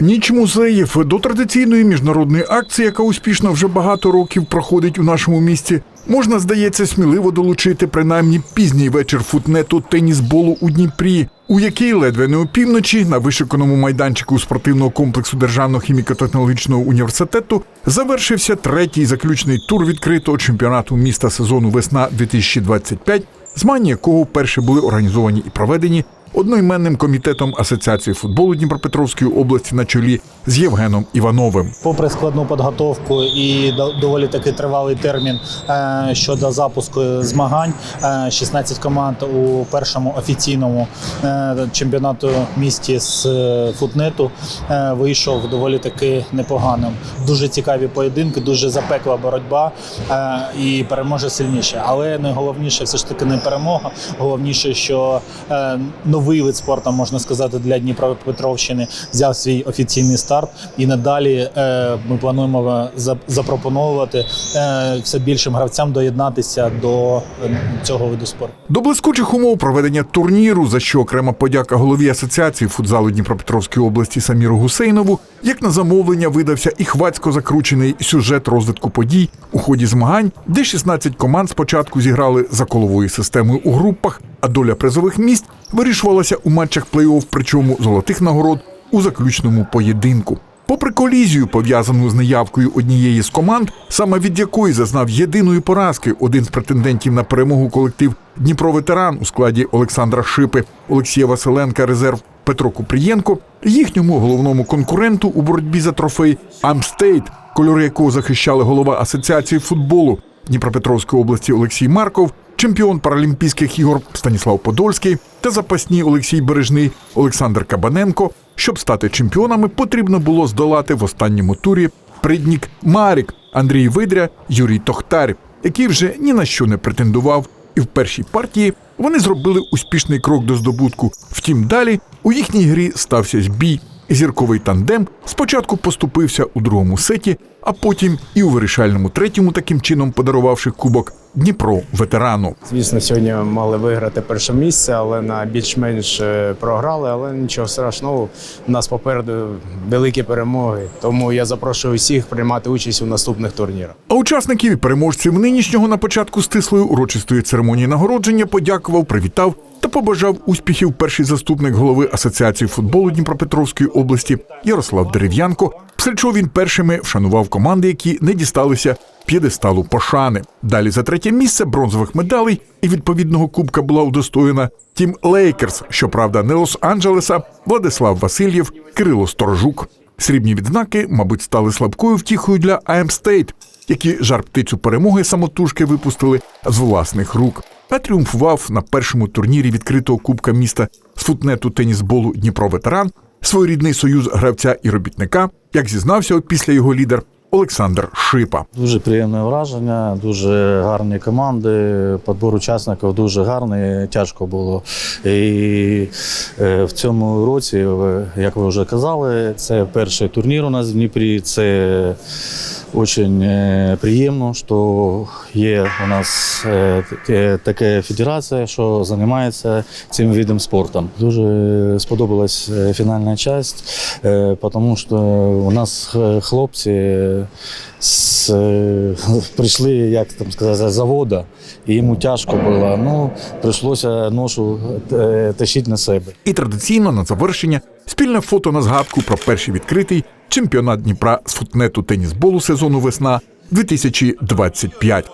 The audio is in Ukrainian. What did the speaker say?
Ніч музеїв до традиційної міжнародної акції, яка успішно вже багато років проходить у нашому місті, можна, здається, сміливо долучити принаймні пізній вечір футнету тенісболу у Дніпрі, у який ледве не опівночі на вишиканому майданчику спортивного комплексу Державного хіміко-технологічного університету завершився третій заключний тур відкритого чемпіонату міста сезону весна 2025 змагання якого вперше були організовані і проведені одноіменним комітетом Асоціації футболу Дніпропетровської області на чолі з Євгеном Івановим. Попри складну підготовку і доволі таки тривалий термін е, щодо запуску змагань, е, 16 команд у першому офіційному е, чемпіонату місті з е, футнету е, вийшов доволі таки непоганим. Дуже цікаві поєдинки, дуже запекла боротьба е, і переможе сильніше. Але найголовніше все ж таки не перемога. Головніше, що е, новий вид спорту, можна сказати, для Дніпропетровщини взяв свій офіційний старт. І надалі е, ми плануємо запропонувати е, все більшим гравцям доєднатися до е, цього виду спорту. До блискучих умов проведення турніру, за що окрема подяка голові Асоціації футзалу Дніпропетровської області Саміру Гусейнову, як на замовлення видався і хвацько закручений сюжет розвитку подій у ході змагань, де 16 команд спочатку зіграли за коловою системою у групах, а доля призових місць вирішувалася у матчах плей-офф, причому золотих нагород у заключному поєдинку. Попри колізію, пов'язану з неявкою однієї з команд, саме від якої зазнав єдиної поразки один з претендентів на перемогу колектив Дніпро ветеран у складі Олександра Шипи, Олексія Василенка, резерв Петро Купрієнко, їхньому головному конкуренту у боротьбі за трофей Амстейт, кольори якого захищали голова Асоціації футболу Дніпропетровської області Олексій Марков, чемпіон Паралімпійських ігор Станіслав Подольський та запасні Олексій Бережний, Олександр Кабаненко. Щоб стати чемпіонами, потрібно було здолати в останньому турі Приднік Марік, Андрій Видря, Юрій Тохтар, який вже ні на що не претендував. І в першій партії вони зробили успішний крок до здобутку. Втім, далі у їхній грі стався збій. Зірковий тандем спочатку поступився у другому сеті, а потім і у вирішальному третьому, таким чином подарувавши кубок Дніпро ветерану. Звісно, сьогодні мали виграти перше місце, але на більш-менш е, програли. Але нічого страшного. У нас попереду великі перемоги. Тому я запрошую всіх приймати участь у наступних турнірах. А учасників і переможців нинішнього на початку стислої урочистої церемонії нагородження подякував, привітав та побажав успіхів перший заступник голови Асоціації футболу Дніпропетровської області Ярослав Дерев'янко. Після чого він першими вшанував команди, які не дісталися п'єдесталу пошани. Далі за третє місце бронзових медалей і відповідного кубка була удостоєна Тім Лейкерс, щоправда, не Лос-Анджелеса, Владислав Васильєв, Кирило Сторожук. Срібні відзнаки, мабуть, стали слабкою втіхою для АМ Стейт, які жар птицю перемоги самотужки випустили з власних рук. А тріумфував на першому турнірі відкритого кубка міста з футнету тенісболу Дніпро ветеран, своєрідний союз гравця і робітника, як зізнався після його лідер Олександр Шипа. Дуже приємне враження, дуже гарні команди. Подбор учасників дуже гарний, тяжко було. І е, в цьому році, як ви вже казали, це перший турнір у нас в Дніпрі. Це дуже е, приємно, що є у нас е, така федерація, що займається цим видом спорту. Дуже сподобалась е, фінальна частина, тому що у нас е, хлопці з, е, прийшли, як там сказати, з заводу, і йому тяжко було. Ну, прийшлося ношу е, тащити на себе. І традиційно на завершення спільне фото на згадку про перший відкритий чемпіонат Дніпра з футнету тенісболу сезону весна 2025.